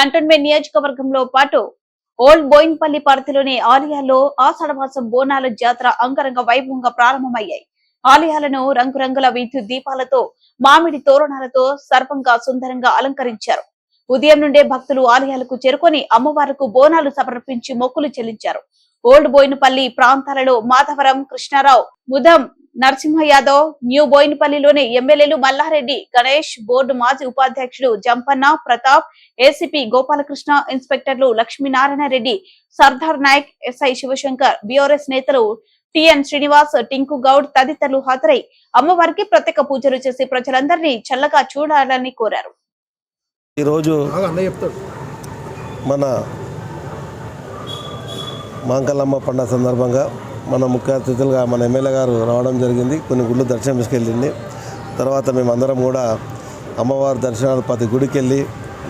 Cantonment నియోజకవర్గంలో పాటు old Boinpally పరిధిలోని ఆలయాల్లో ఆషాఢమాసం బోనాల జాతర అంగరంగ వైభవంగా ప్రారంభమయ్యాయి. ఆలయాలను రంగురంగుల విద్యుత్ దీపాలతో మామిడి తోరణాలతో సర్వంగా సుందరంగా అలంకరించారు. ఉదయం నుండే భక్తులు ఆలయాలకు చేరుకొని అమ్మవారికి బోనాలు సమర్పించి మొక్కులు చెల్లించారు. ఓల్డ్ బోయినపల్లి ప్రాంతాలలో మాధవరం కృష్ణారావు ముదం నరసింహ యాదవ్ న్యూ బోయినపల్లిలోని ఎమ్మెల్యేలు మల్లారెడ్డి గణేష్ బోర్డు మాజీ ఉపాధ్యక్షుడు జంపన్న ప్రతాప్ ఏసీపీ గోపాలకృష్ణ ఇన్స్పెక్టర్లు లక్ష్మీనారాయణ రెడ్డి సర్దార్ నాయక్ ఎస్ఐ శివశంకర్ బీఆర్ఎస్ నేతలు టిఎన్ శ్రీనివాస్ టింకు గౌడ్ తదితరులు హాజరై అమ్మవారికి ప్రత్యేక పూజలు చేసి ప్రజలందరినీ చల్లగా చూడాలని కోరారు. ఈరోజు మన మాంకల్లమ్మ పండుగ సందర్భంగా మన ముఖ్య అతిథులుగా మన ఎమ్మెల్యే గారు రావడం జరిగింది. కొన్ని గుళ్ళు దర్శనం తీసుకెళ్ళింది తర్వాత మేమందరం కూడా అమ్మవారి దర్శనాలు ప్రతి గుడికి వెళ్ళి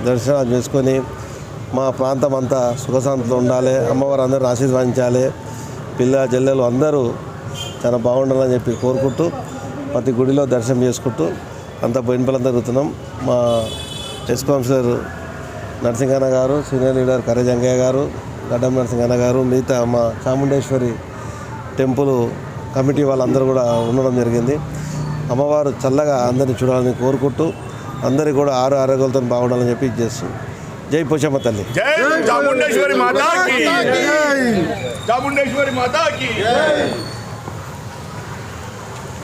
దర్శనాలు చేసుకొని మా ప్రాంతం అంతా సుఖశాంతులు ఉండాలి. అమ్మవారు అందరూ ఆశీర్వదించాలి. పిల్ల జల్లెలు అందరూ చాలా బాగుండాలని చెప్పి కోరుకుంటూ ప్రతి గుడిలో దర్శనం చేసుకుంటూ అంతా బోయినపల్లి జరుగుతున్నాం మా ఎస్ కౌన్సిలర్ నరసింహన్న గారు సీనియర్ లీడర్ కర్రజంగయ్య గారు గడ్డం నరసింహన్న గారు మిగతా మా చాముండేశ్వరి టెంపుల్ కమిటీ వాళ్ళందరూ కూడా ఉండడం జరిగింది. అమ్మవారు చల్లగా అందరిని చూడాలని కోరుకుంటూ అందరికీ కూడా ఆరు ఆరోగ్యాలతో బాగుండాలని చెప్పి చేస్తుంది జై పోచమ్మ తల్లి. జై చాముండేశ్వరి మాతా की చాముండేశ్వరి మాతా की